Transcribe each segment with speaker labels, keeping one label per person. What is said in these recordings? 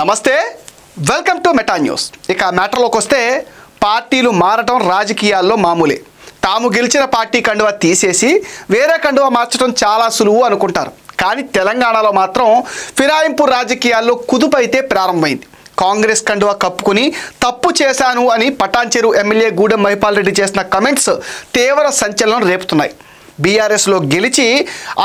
Speaker 1: నమస్తే welcome to meta news. ఇక మ్యాటర్లోకి వస్తే పార్టీలు మారటం రాజకీయాల్లో మామూలే. తాము గెలిచిన పార్టీ కండువ తీసేసి వేరే కండువ మార్చడం చాలా సులువు అనుకుంటారు. కానీ తెలంగాణలో మాత్రం ఫిరాయింపు రాజకీయాల్లో కుదుపు అయితే ప్రారంభమైంది. కాంగ్రెస్ కండువ కప్పుకుని తప్పు చేశాను అని పటాన్చెరు ఎమ్మెల్యే గూడెం మహిపాల్ రెడ్డి చేసిన కమెంట్స్ తీవ్ర సంచలనం రేపుతున్నాయి. బీఆర్ఎస్లో గెలిచి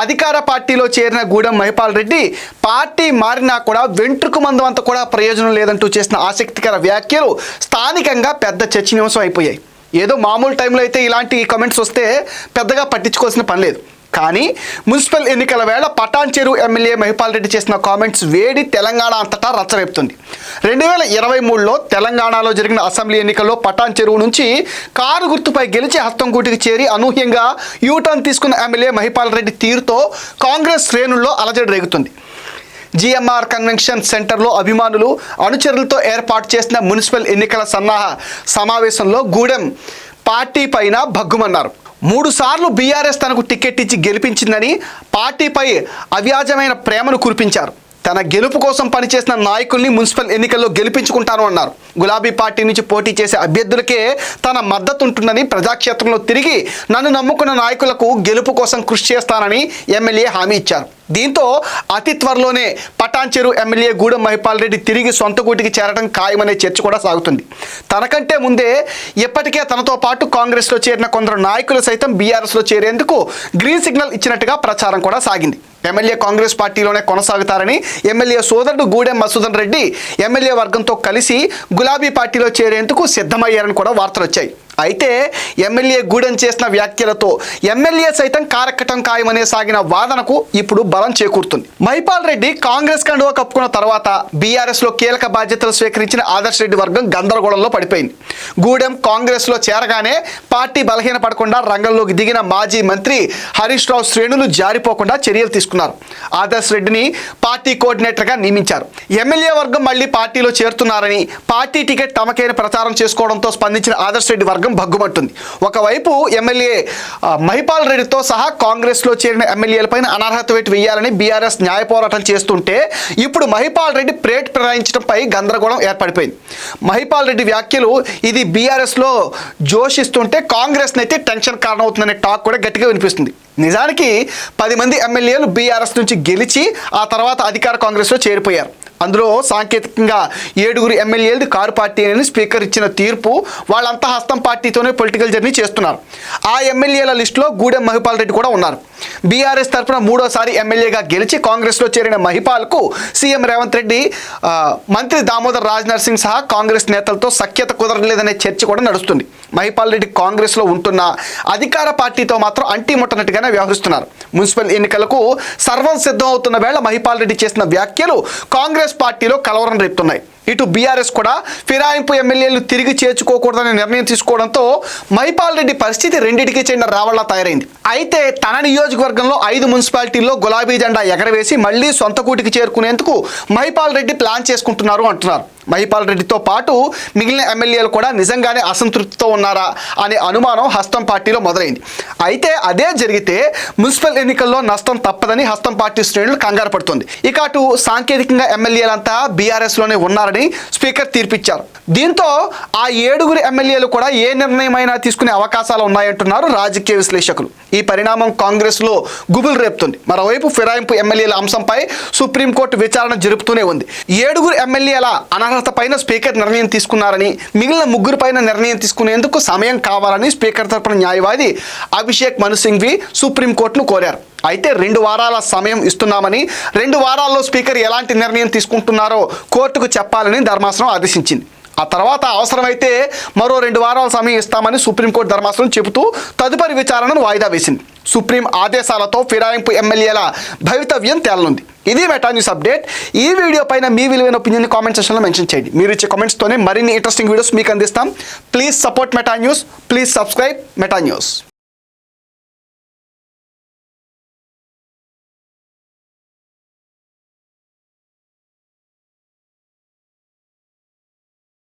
Speaker 1: అధికార పార్టీలో చేరిన గూడెం మహిపాల్ రెడ్డి పార్టీ మారినా కూడా వెంట్రుకు మందు అంత కూడా ప్రయోజనం లేదంటూ చేసిన ఆసక్తికర వ్యాఖ్యలు స్థానికంగా పెద్ద చర్చనీయాంశం అయిపోయాయి. ఏదో మామూలు టైంలో అయితే ఇలాంటి కమెంట్స్ వస్తే పెద్దగా పట్టించుకోవాల్సిన పని లేదు. కానీ మున్సిపల్ ఎన్నికల వేళ పటాన్ చెరువు ఎమ్మెల్యే మహిపాల్ రెడ్డి చేసిన కామెంట్స్ వేడి తెలంగాణ అంతటా రచ్చరేపుతుంది. రెండు వేల ఇరవై మూడులో తెలంగాణలో జరిగిన అసెంబ్లీ ఎన్నికల్లో పటాన్ చెరువు నుంచి కారు గుర్తుపై గెలిచి హస్తంగూటికి చేరి అనూహ్యంగా యూటర్న్ తీసుకున్న ఎమ్మెల్యే మహిపాల్ రెడ్డి తీరుతో కాంగ్రెస్ శ్రేణుల్లో అలజడి రేగుతుంది. జిఎంఆర్ కన్వెన్షన్ సెంటర్లో అభిమానులు అనుచరులతో ఏర్పాటు చేసిన మున్సిపల్ ఎన్నికల సన్నాహ సమావేశంలో గూడెం పార్టీ పైన భగ్గుమన్నారు. మూడుసార్లు బీఆర్ఎస్ తనకు టికెట్ ఇచ్చి గెలిపించిందని పార్టీపై అవ్యాజమైన ప్రేమను కురిపించారు. తన గెలుపు కోసం పనిచేసిన నాయకుల్ని మున్సిపల్ ఎన్నికల్లో గెలిపించుకుంటాను అన్నారు. గులాబీ పార్టీ నుంచి పోటీ చేసే అభ్యర్థులకే తన మద్దతు ఉంటుందని ప్రజాక్షేత్రంలో తిరిగి నన్ను నమ్ముకున్న నాయకులకు గెలుపు కోసం కృషి చేస్తానని ఎమ్మెల్యే హామీ ఇచ్చారు. దీంతో అతి త్వరలోనే పటాన్చెరు ఎమ్మెల్యే గూడెం మహిపాల్ రెడ్డి తిరిగి సొంత గూటికి చేరడం ఖాయమనే చర్చ కూడా సాగుతుంది. తనకంటే ముందే ఇప్పటికే తనతో పాటు కాంగ్రెస్లో చేరిన కొందరు నాయకులు సైతం బీఆర్ఎస్లో చేరేందుకు గ్రీన్ సిగ్నల్ ఇచ్చినట్టుగా ప్రచారం కూడా సాగింది. ఎమ్మెల్యే కాంగ్రెస్ పార్టీలోనే కొనసాగుతారని ఎమ్మెల్యే సోదరుడు గూడెం మసూదన్ రెడ్డి ఎమ్మెల్యే వర్గంతో కలిసి గులాబీ పార్టీలో చేరేందుకు సిద్ధమయ్యారని కూడా వార్తలు వచ్చాయి అయితే ఎమ్మెల్యే గూడెం చేసిన వ్యాఖ్యలతో ఎమ్మెల్యే సైతం కారక్కటం ఖాయమనే సాగిన వాదనకు ఇప్పుడు బలం చేకూరుతుంది. మహిపాల్ రెడ్డి కాంగ్రెస్ కండువా కప్పుకున్న తర్వాత బీఆర్ఎస్లో కీలక బాధ్యతలు స్వీకరించిన ఆదర్శ్ రెడ్డి వర్గం గందరగోళంలో పడిపోయింది. గూడెం కాంగ్రెస్లో చేరగానే పార్టీ బలహీన పడకుండా రంగంలోకి దిగిన మాజీ మంత్రి హరీష్ రావు శ్రేణులు జారిపోకుండా చర్యలు తీసుకున్నారు. ఆదర్శ్ రెడ్డిని పార్టీ కోఆర్డినేటర్గా నియమించారు. ఎమ్మెల్యే వర్గం మళ్ళీ పార్టీలో చేరుతున్నారని పార్టీ టికెట్ తమకైన ప్రచారం చేసుకోవడంతో స్పందించిన ఆదర్శ్ రెడ్డి వర్గం భగ్గుమంటుంది ఒకవైపు ఎమ్మెల్యే మహిపాల్ రెడ్డితో సహా కాంగ్రెస్లో చేరిన ఎమ్మెల్యేలపైన అనర్హత వేటు వేయాలని బీఆర్ఎస్ న్యాయ పోరాటం చేస్తుంటే ఇప్పుడు మహిపాల్ రెడ్డి ప్రేట్ ప్రయాణించడంపై గందరగోళం ఏర్పడిపోయింది. మహిపాల్ రెడ్డి వ్యాఖ్యలు ఇది బీఆర్ఎస్లో జోషిస్తుంటే కాంగ్రెస్ని అయితే టెన్షన్ కారణమవుతుందనే టాక్ కూడా గట్టిగా వినిపిస్తుంది. నిజానికి పది మంది ఎమ్మెల్యేలు బీఆర్ఎస్ నుంచి గెలిచి ఆ తర్వాత అధికార కాంగ్రెస్లో చేరిపోయారు. అందులో సాంకేతికంగా ఏడుగురు ఎమ్మెల్యేలు కారు పార్టీ అని స్పీకర్ ఇచ్చిన తీర్పు వాళ్ళంతా హస్తం పార్టీతోనే పొలిటికల్ జర్నీ చేస్తున్నారు. ఆ ఎమ్మెల్యేల లిస్టులో గూడెం మహిపాల్ రెడ్డి కూడా ఉన్నారు. బీఆర్ఎస్ తరఫున మూడోసారి ఎమ్మెల్యేగా గెలిచి కాంగ్రెస్లో చేరిన మహిపాల్కు సీఎం రేవంత్ రెడ్డి మంత్రి దామోదర్ రాజ్ నర్సింగ్ సహా కాంగ్రెస్ నేతలతో సఖ్యత కుదరలేదనే చర్చ కూడా నడుస్తుంది. మహిపాల్ రెడ్డి కాంగ్రెస్లో ఉంటున్న అధికార పార్టీతో మాత్రం అంటీ ముట్టనట్టుగానే వ్యవహరిస్తున్నారు. మున్సిపల్ ఎన్నికలకు సర్వం సిద్ధం అవుతున్న వేళ మహిపాల్ రెడ్డి చేసిన వ్యాఖ్యలు కాంగ్రెస్ పార్టీలో కలవరం రేపుతున్నాయి. ఇటు బీఆర్ఎస్ కూడా ఫిరాయింపు ఎమ్మెల్యేలు తిరిగి చేర్చుకోకూడదనే నిర్ణయం తీసుకోవడంతో మహిపాల్ రెడ్డి పరిస్థితి రెండింటికి చెందిన రావళ్ళా తయారైంది. అయితే తన నియోజకవర్గంలో ఐదు మున్సిపాలిటీల్లో గులాబీ జెండా ఎగరవేసి మళ్ళీ సొంత కూటికి చేరుకునేందుకు మహిపాల్ రెడ్డి ప్లాన్ చేసుకుంటున్నారు అంటున్నారు. మహిపాల్ రెడ్డితో పాటు మిగిలిన ఎమ్మెల్యేలు కూడా నిజంగానే అసంతృప్తితో ఉన్నారా అనే అనుమానం హస్తం పార్టీలో మొదలైంది. అయితే అదే జరిగితే మున్సిపల్ ఎన్నికల్లో నష్టం తప్పదని హస్తం పార్టీ శ్రేణులు కంగారు పడుతుంది. ఇక అటు సాంకేతికంగా ఎమ్మెల్యేలంతా బీఆర్ఎస్లోనే ఉన్నారని స్పీకర్ తీర్పిచ్చారు. దీంతో ఆ ఏడుగురు ఎమ్మెల్యేలు కూడా ఏ నిర్ణయమైనా తీసుకునే అవకాశాలు ఉన్నాయంటున్నారు రాజకీయ విశ్లేషకులు. ఈ పరిణామం కాంగ్రెస్లో గుబులు రేపుతుంది. మరోవైపు ఫిరాయింపు ఎమ్మెల్యేల అంశంపై సుప్రీంకోర్టు విచారణ జరుపుతూనే ఉంది. ఏడుగురు ఎమ్మెల్యేల అనర్హత పైన స్పీకర్ నిర్ణయం తీసుకున్నారని మిగిలిన ముగ్గురు పైన నిర్ణయం తీసుకునేందుకు సమయం కావాలని స్పీకర్ తరపున న్యాయవాది అభిషేక్ మను సింఘ్వి సుప్రీంకోర్టును కోరారు. అయితే రెండు వారాల సమయం ఇస్తున్నామని రెండు వారాల్లో స్పీకర్ ఎలాంటి నిర్ణయం తీసుకుంటున్నారో కోర్టుకు చెప్పాలని ధర్మాసనం ఆదేశించింది. ఆ తర్వాత అవసరమైతే మరో రెండు వారాల సమయం ఇస్తామని సుప్రీంకోర్టు ధర్మాసనం చెబుతూ తదుపరి విచారణను వాయిదా వేసింది. సుప్రీం ఆదేశాలతో ఫిరాయింపు ఎమ్మెల్యేల భవితవ్యం తేలనుంది. ఇది మెటా న్యూస్ అప్డేట్. ఈ వీడియో పైన మీ విలువైన ఒపీనియన్ కామెంట్ సెక్షన్లో మెన్షన్ చేయండి. మీరు ఇచ్చే కామెంట్స్తోనే మరిన్ని ఇంట్రెస్టింగ్ వీడియోస్ మీకు అందిస్తాం. Please support Meta news. Please subscribe Meta news.